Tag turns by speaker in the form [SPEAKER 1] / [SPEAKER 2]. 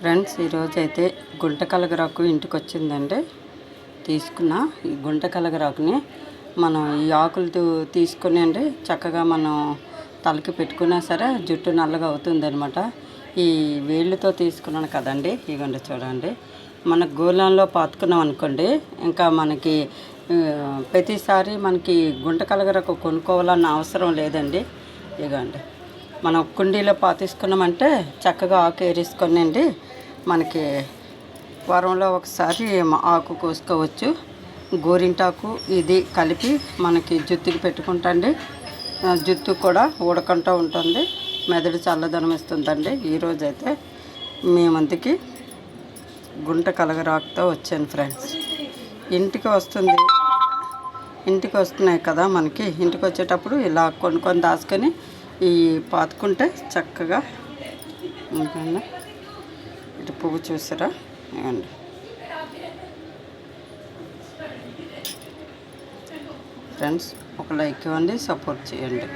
[SPEAKER 1] Friends ఈరోజు అయితే గుంట కలగరాకు ఇంటికి వచ్చిందండి తీసుకున్న ఈ గుంట కలగరాకుని మనం ఈ ఆకులు తీసుకుని అండి చక్కగా మనం తలకి పెట్టుకున్నా సరే జుట్టు నల్లగా అవుతుందనమాట ఈ వేళ్ళతో తీసుకున్నాను కదండి ఇవ్వండి చూడండి. మన గోళంలో పాతుకున్నాం అనుకోండి ఇంకా మనకి ప్రతిసారి మనకి గుంట కలగరకు కొనుక్కోవాలన్న అవసరం లేదండి. ఇగండి. మనం కుండీలో పాతేసుకున్నామంటే చక్కగా ఆకు ఏరేసుకొనండి మనకి వారంలో ఒకసారి ఆకు కోసుకోవచ్చు. గోరింటాకు ఇది కలిపి మనకి జుత్తుకి పెట్టుకుంటండి. జుత్తు కూడా ఉడకంటూ ఉంటుంది. మెదడు చల్లదనం ఇస్తుందండి. ఈరోజైతే అయితే మేమంతకి గుంట కలగరాకుతో వచ్చాను ఫ్రెండ్స్. ఇంటికి వస్తుంది. ఇంటికి వస్తున్నాయి కదా మనకి. ఇంటికి వచ్చేటప్పుడు ఇలా కొనుక్కొని దాచుకొని ఈ పాతుకుంటే చక్కగా ఉంటుంది పువ్వు చూసారా? ఇవ్వండి ఫ్రెండ్స్ ఒక లైక్ ఇవ్వండి సపోర్ట్ చేయండి.